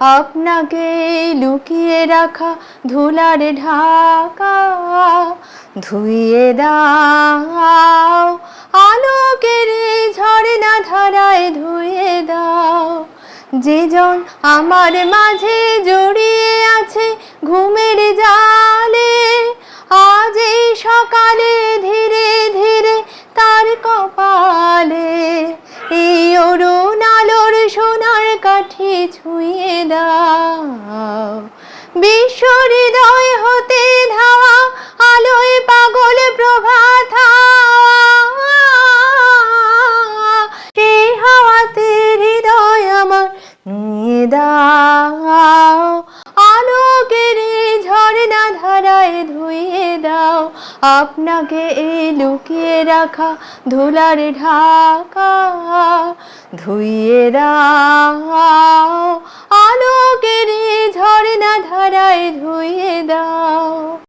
আপনাকে লুকিয়ে রাখা ধুলার ঢাকা। ধুয়ে দাও। আলোকের ঝর্ণা ধারায় ধুয়ে দাও। যে জন আমার মাঝে জড়িয়ে আছে ঘুমের জালে। আজ এই সকালে ধীরে ধীরে তার কপালে ছুঁয়ে দাও। বিশ্ব হৃদয় হতে ধাওয়া, আলোয় পাগল প্রভাত। সেই হাওয়াতে হৃদয় আমার নিয়ে দাও। আলোকের ঝর্ণা ধারায় ধুইয়ে দাও। আপনাকে এই লুকিয়ে রাখা ধুলার ঢাকা ধুইয়ে দাও।